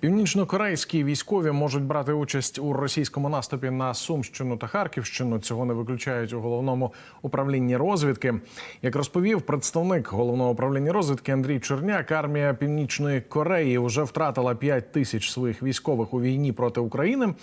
Північно-корейські військові можуть брати участь у російському наступі на Сумщину та Харківщину. Цього не виключають у головному управлінні розвідки. Як розповів представник головного управління розвідки Андрій Черняк, армія Північної Кореї вже втратила 5 тисяч своїх військових у війні проти України.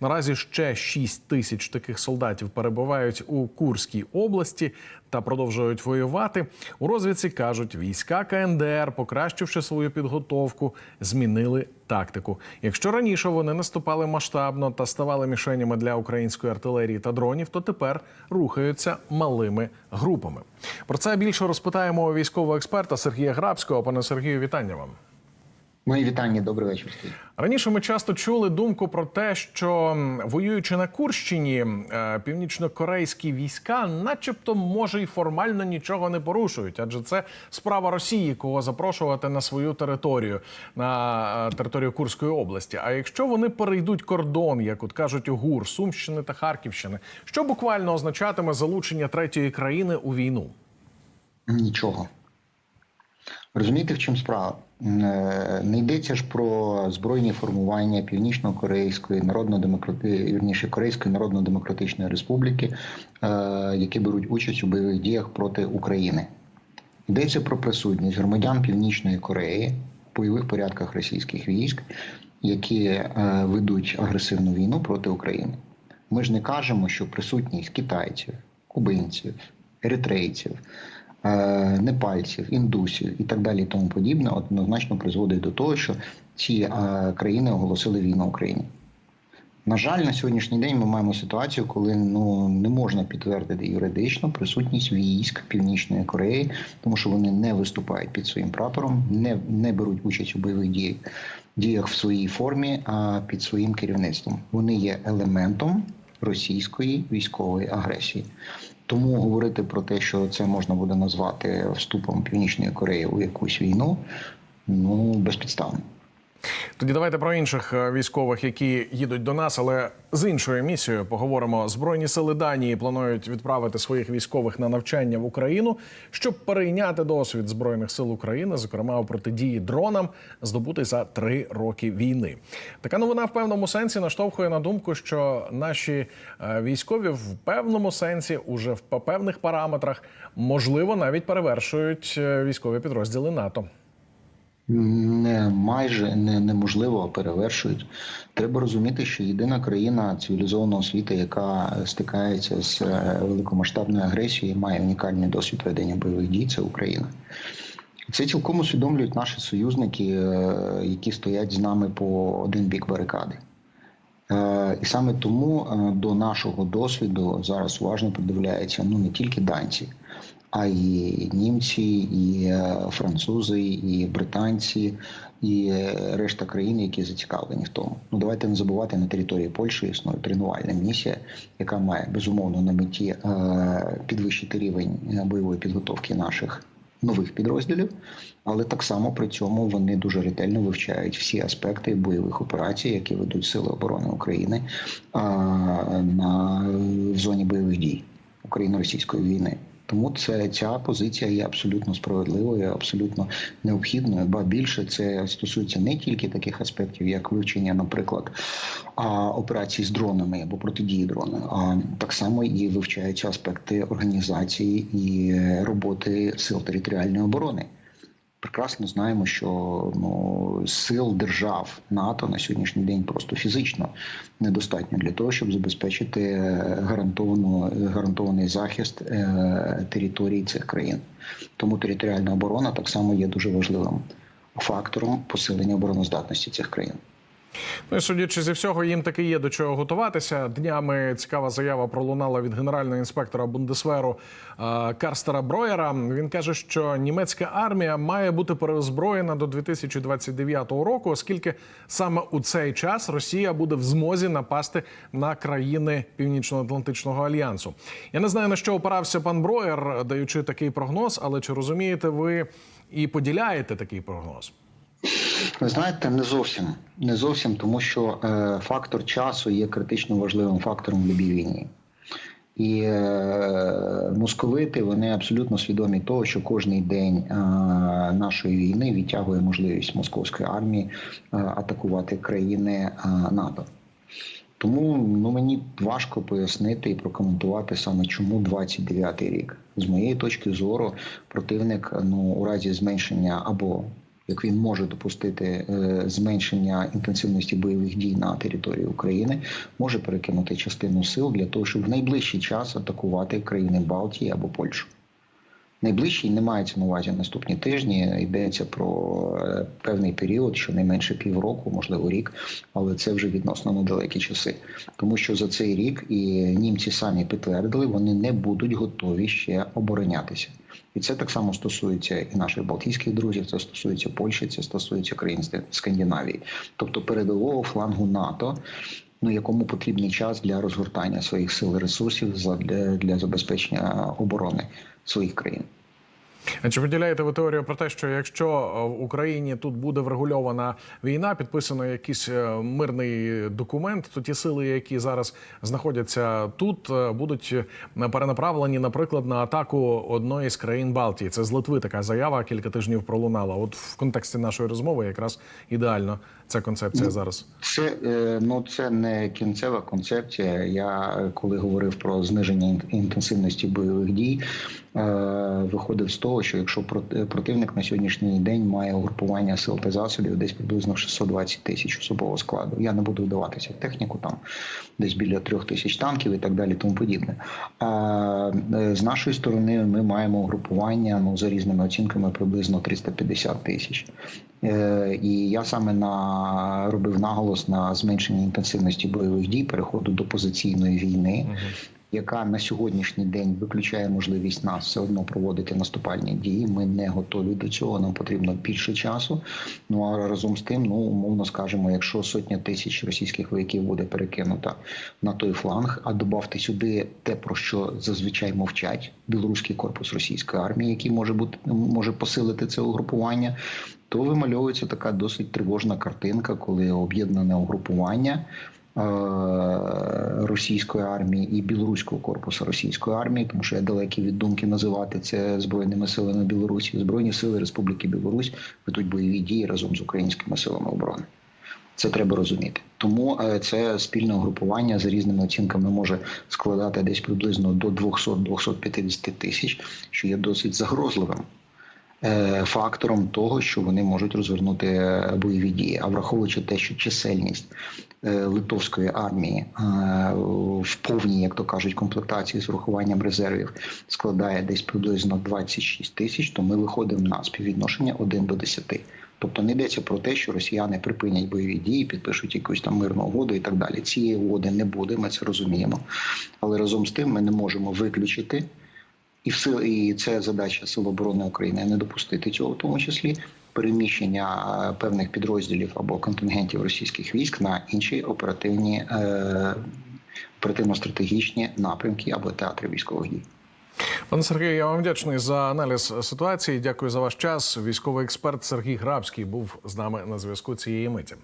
Наразі ще 6 тисяч таких солдатів перебувають у Курській області та продовжують воювати. У розвідці кажуть, війська КНДР, покращивши свою підготовку, змінили тактику. Якщо раніше вони наступали масштабно та ставали мішенями для української артилерії та дронів, то тепер рухаються малими групами. Про це більше розпитаємо у військового експерта Сергія Грабського. Пане Сергію, вітання вам. Мої вітання, добрий вечір. Раніше ми часто чули думку про те, що воюючи на Курщині, е, північно-корейські війська, начебто, може і формально нічого не порушують, адже це справа Росії, кого запрошувати на свою територію, на е, територію Курської області. А якщо вони перейдуть кордон, як от кажуть у ГУР, Сумщини та Харківщини, що буквально означатиме залучення третьої країни у війну? Нічого. Розумієте, в чому справа? Е, Не йдеться ж про збройні формування Північно-Корейської народно-демократи... вірніше, Корейської Народно-Демократичної Республіки, е, які беруть участь у бойових діях проти України. Йдеться про присутність громадян Північної Кореї в бойових порядках російських військ, які е, ведуть агресивну війну проти України. Ми ж не кажемо, що присутність китайців, кубинців, еритрейців, е, непальців, індусів і так далі, і тому подібне, однозначно призводить до того, що ці е, країни оголосили війну Україні. На жаль, на сьогоднішній день ми маємо ситуацію, коли ну не можна підтвердити юридично присутність військ Північної Кореї, тому що вони не виступають під своїм прапором, не, не беруть участь у бойових діях, діях в своїй формі, а під своїм керівництвом. Вони є елементом російської військової агресії. Тому говорити про те, що це можна буде назвати вступом Північної Кореї у якусь війну, ну безпідставно. Тоді давайте про інших е, військових, які їдуть до нас, але з іншою місією поговоримо. Збройні сили Данії планують відправити своїх військових на навчання в Україну, щоб перейняти досвід збройних сил України, зокрема у протидії дронам, здобутий за три роки війни. Така новина в певному сенсі наштовхує на думку, що наші е, військові в певному сенсі, уже в певних параметрах, можливо, навіть перевершують е, військові підрозділи НАТО. Не майже не неможливо, а перевершують. Треба розуміти, що єдина країна цивілізованого світу, яка стикається з е, великомасштабною агресією, має унікальний досвід ведення бойових дій, це Україна. Це цілком усвідомлюють наші союзники, е, які стоять з нами по один бік барикади. Е, І саме тому до нашого досвіду зараз уважно придивляються ну не тільки данці, а й німці, і е, французи, і британці, і е, решта країн, які зацікавлені в тому. Ну давайте не забувати на території Польщі існує тренувальна місія, яка має безумовно на меті е, підвищити рівень е, бойової підготовки наших. Нових підрозділів, але так само при цьому вони дуже ретельно вивчають всі аспекти бойових операцій, які ведуть Сили оборони України а, на в зоні бойових дій Україно-російської війни. Тому це ця позиція є абсолютно справедливою, абсолютно необхідною. Ба більше це стосується не тільки таких аспектів, як вивчення, наприклад, операцій з дронами або протидії дрони, а так само і вивчаються аспекти організації і роботи сил територіальної оборони. Прекрасно знаємо, що ну сил держав НАТО на сьогоднішній день просто фізично недостатньо для того, щоб забезпечити гарантовану гарантований захист е, території цих країн. Тому територіальна оборона так само є дуже важливим фактором посилення обороноздатності цих країн. Ну і судячи зі всього, їм таки є до чого готуватися. Днями цікава заява пролунала від генерального інспектора Бундесверу е, Карстера Броєра. Він каже, що німецька армія має бути переозброєна до 2029 року, оскільки саме у цей час Росія буде в змозі напасти на країни Північно-Атлантичного альянсу. Я не знаю на що опирався пан Броєр, даючи такий прогноз, але чи розумієте ви і поділяєте такий прогноз? Ви знаєте, не зовсім не зовсім, тому що е, фактор часу є критично важливим фактором в любій війні. І е, московити вони абсолютно свідомі того, що кожний день е, нашої війни відтягує можливість московської армії е, атакувати країни е, НАТО. Тому ну мені важко пояснити і прокоментувати саме чому 29-й рік. З моєї точки зору, противник ну у разі зменшення або як він може допустити е, зменшення інтенсивності бойових дій на території України, може перекинути частину сил для того, щоб в найближчий час атакувати країни Балтії або Польщу. Найближчий не мається на увазі наступні тижні. Йдеться про е, певний період, щонайменше півроку, можливо, рік, але це вже відносно недалекі часи. Тому що за цей рік і німці самі підтвердили, вони не будуть готові ще оборонятися. І це так само стосується і наших балтійських друзів, це стосується Польщі, це стосується країн Скандинавії, тобто передового флангу НАТО. Ну, якому потрібний час для розгортання своїх сил і ресурсів для, для забезпечення оборони своїх країн. А Чи поділяєте ви теорію про те, що якщо е, в Україні тут буде врегульована війна, підписано якийсь е, мирний документ, то ті сили, які зараз знаходяться тут, е, будуть перенаправлені, наприклад, на атаку одної з країн Балтії. Це з Литви така заява кілька тижнів пролунала. От в контексті нашої розмови якраз ідеально ця концепція зараз. Це ну це не кінцева концепція. Я коли говорив про зниження інтенсивності бойових дій, виходив з того, що якщо прот- противник на сьогоднішній день має угрупування сил та засобів десь приблизно 620 тисяч особового складу. Я не буду вдаватися в техніку, там десь біля трьох тисяч танків і так далі, тому подібне. А е, з нашої сторони ми маємо угрупування ну за різними оцінками приблизно 350 тисяч. Е, І я саме на робив наголос на зменшенні інтенсивності бойових дій, переходу до позиційної війни, яка на сьогоднішній день виключає можливість нас все одно проводити наступальні дії. Ми не готові до цього. Нам потрібно більше часу. Ну а разом з тим, ну умовно скажемо, якщо сотня тисяч російських вояків буде перекинута на той фланг, а додавте сюди те, про що зазвичай мовчать білоруський корпус російської армії, який може бути може посилити це угрупування то вимальовується така досить тривожна картинка, коли об'єднане угрупування російської армії і білоруського корпусу російської армії, тому що я далекий від думки називати це збройними силами Білорусі. Збройні сили Республіки Білорусь ведуть бойові дії разом з українськими силами оборони. Це треба розуміти. Тому е, це спільне угрупування за різними оцінками може складати десь приблизно до 200-250 тисяч, що є досить загрозливим е, фактором того, що вони можуть розвернути е, бойові дії. А враховуючи те, що чисельність е, литовської армії е, в повній, як то кажуть, комплектації з урахуванням резервів складає десь приблизно 26 тисяч, то ми виходимо на співвідношення 1 до 10. Тобто не йдеться про те, що росіяни припинять бойові дії, підпишуть якусь там мирну угоду і так далі. Цієї угоди не буде, ми це розуміємо. Але разом з тим ми не можемо виключити і все, і це задача Сил оборони України не допустити цього, в тому числі переміщення е, певних підрозділів або контингентів російських військ на інші оперативні е, оперативно-стратегічні напрямки або театри військових дій. Пане Сергію, я вам вдячний за аналіз ситуації. Дякую за ваш час. Військовий експерт Сергій Грабський був з нами на зв'язку цієї миті.